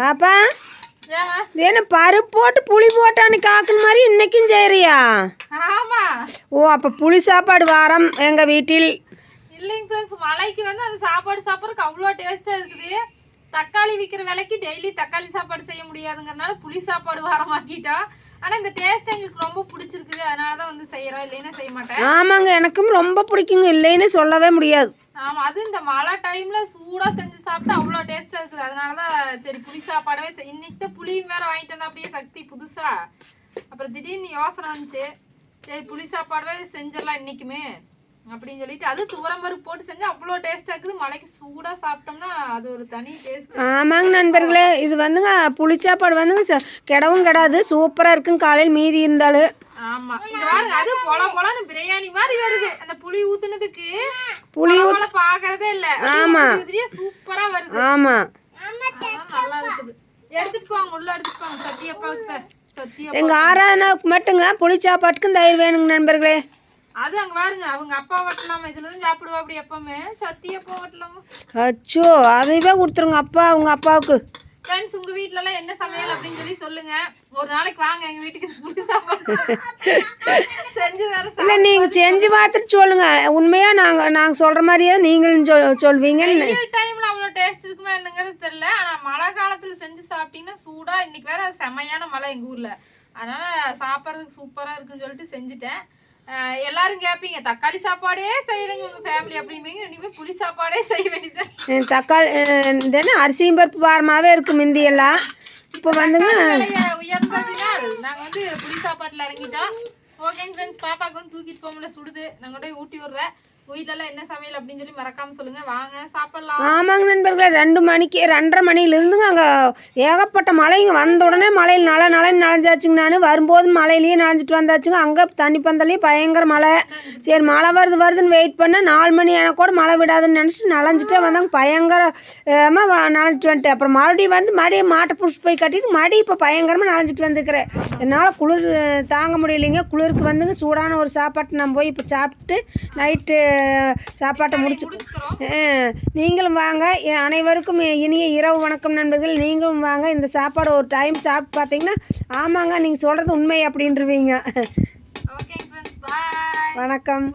பாப்பா என்ன பருப்பு போட்டு புளி போட்டான்னு காக்குன மாதிரி இன்னைக்கும் செய்யறியா? ஓ அப்போ புளி சாப்பாடு வாரம் எங்கள் வீட்டில். இல்லைங்க ஃப்ரெண்ட்ஸ் மலைக்கு வந்து அந்த சாப்பாடு சாப்பிட்றதுக்கு அவ்வளோ டேஸ்ட்டாக இருக்குது. தக்காளி விற்கிற விலைக்கு டெய்லி தக்காளி சாப்பாடு செய்ய முடியாதுங்கிறனால புளி சாப்பாடு வாரமாக்கிட்டோம் ஆனால் இந்த டேஸ்ட் எங்களுக்கு ரொம்ப பிடிச்சிருக்குது. அதனால தான் வந்து செய்கிறோம் இல்லைன்னா செய்ய மாட்டேன். ஆமாங்க எனக்கும் ரொம்ப பிடிக்குங்க. இல்லைன்னு சொல்லவே முடியாது. ஆமாம் அது இந்த மழை டைமில் சூடாக செஞ்சு சாப்பிட்டா அவ்வளோ டேஸ்ட்டாக இருக்குது. அதனால தான் சரி புளி சாப்பாடவே இன்னைக்கு தான் புளியும் வேற வாங்கிட்டு வந்தா அப்படியே சக்தி புதுசா. அப்புறம் திடீர்னு யோசனை வந்துச்சு. சரி புளி சாப்பாடவே செஞ்சிடலாம் இன்னைக்குமே அப்படின்னு சொல்லிட்டு அது துவரம் பருப்பு போட்டு செஞ்சா அவ்வளோ டேஸ்ட்டாக இருக்குது. மழைக்கு சூடாக சாப்பிட்டோம்னா அது ஒரு தனி டேஸ்ட் ஆமாங்க நண்பர்களே இது வந்துங்க புளிச்சாப்பாடு வந்துங்க ச- கெடவும் கெடாது. சூப்பராக இருக்குங்க காலையில் மீதி இருந்தாலும் ஆமா. பாருங்க அது பொல பொலன்னு பிரியாணி மாதிரி வருது. அந்த புளி ஊத்துனதுக்கு புளி பொல பாக்குறதே இல்ல. ஆமா. சூப்பரா வருது. சத்தியப்பாவுக்கு சத்தியம் எங்கள் ஆராதனாவுக்கு மட்டுங்க புளிச்சாப்பாட்டுக்கும் தயிர் வேணுங்க நண்பர்களே. அது அங்க பாருங்க அவங்க அப்பா வட்டலாமா? இதுல தான் சாப்பிடுவா அப்படி எப்பவுமே. சத்தியப்பா வட்டலாமா? அச்சோ அதையவே கொடுத்துருங்க அப்பா உங்கள் அப்பாவுக்கு. ஃப்ரெண்ட்ஸ் உங்க வீட்ல எல்லாம் என்ன சமையல் அப்படின்னு சொல்லி சொல்லுங்க. ஒரு நாளைக்கு வாங்க எங்க வீட்டுக்கு புளி சாப்பாடு செஞ்சு தர இல்லை நீங்கள் செஞ்சு பார்த்துட்டு சொல்லுங்கள் உண்மையாக நாங்கள் நாங்கள் சொல்கிற மாதிரியே நீங்களும் சொல் சொல்வீங்கன்னு வெயில் டைம்ல அவ்வளவு டேஸ்ட் இருக்குமா என்னங்கிறது தெரியல. ஆனா மழை காலத்துல செஞ்சு சாப்பிட்டீங்கன்னா சூடா இன்னைக்கு வேற செமையான மழை எங்க ஊர்ல. அதனால சாப்பிட்றதுக்கு சூப்பரா இருக்குன்னு சொல்லிட்டு செஞ்சுட்டேன். எல்லாரும் கேட்பீங்க தக்காளி சாப்பாடே செய்யறீங்க உங்க ஃபேமிலி அப்படிம்பீங்க இனிமே புளி சாப்பாடே செய்ய வேண்டியது தக்காளி அஹ் இது என்ன அரிசியும் பருப்பு வாரமாகவே இருக்குது முந்தியெல்லாம் இப்போ வந்துங்க உயர்ந்ததுனால் நாங்க வந்து புளி சாப்பாட்டுல இறங்கிட்டோம். ஓகேங்க ஃப்ரெண்ட்ஸ் பாப்பாக்கு வந்து தூக்கிட்டு போக முடியல சுடுது. கொண்டு போய் ஊட்டி விடுறேன். என்ன சமையல் அப்படின்னு சொல்லி மறக்காம சொல்லுங்க. வாங்க சாப்பிடலாம். ஆமாங்க நண்பர்களே ரெண்டு மணிக்கு ரெண்டரை மணிலேருந்துங்க அங்கே ஏகப்பட்ட மழைங்க வந்த உடனே மழையில் நல நலன்னு நனைஞ்சாச்சுங்க நான். வரும்போது மழையிலேயே நனைஞ்சிட்டு வந்தாச்சுங்க. அங்கே தண்ணி பந்தலையும் பயங்கர மழை. சரி மழை வருது வருதுன்னு வெயிட் பண்ண நாலு மணி ஆனால் கூட மழை விடாதுன்னு நினச்சிட்டு நனைஞ்சிட்டே வந்தாங்க. பயங்கரமாக நனைஞ்சிட்டு வந்துட்டேன். அப்புறம் மறுபடியும் வந்து மறுபடியும் மாட்டை பிடிச்சி போய் கட்டிட்டு மறுபடியும் இப்போ பயங்கரமாக நனைஞ்சிட்டு வந்துருக்கிறேன். என்னால் குளிர் தாங்க முடியலைங்க. குளிருக்கு வந்துங்க. சூடான ஒரு சாப்பாட்டு நான் போய் இப்போ சாப்பிட்டு நைட்டு சாப்பாட்டை முடிச்சு நீங்களும் வாங்க. அனைவருக்கும் இனிய இரவு வணக்கம் நண்பர்கள். நீங்களும் வாங்க. இந்த சாப்பாடு ஒரு டைம் சாப்பிட்டு பார்த்தீங்கன்னா ஆமாங்க நீங்கள் சொல்கிறது உண்மை அப்படின்றவீங்க. வணக்கம்.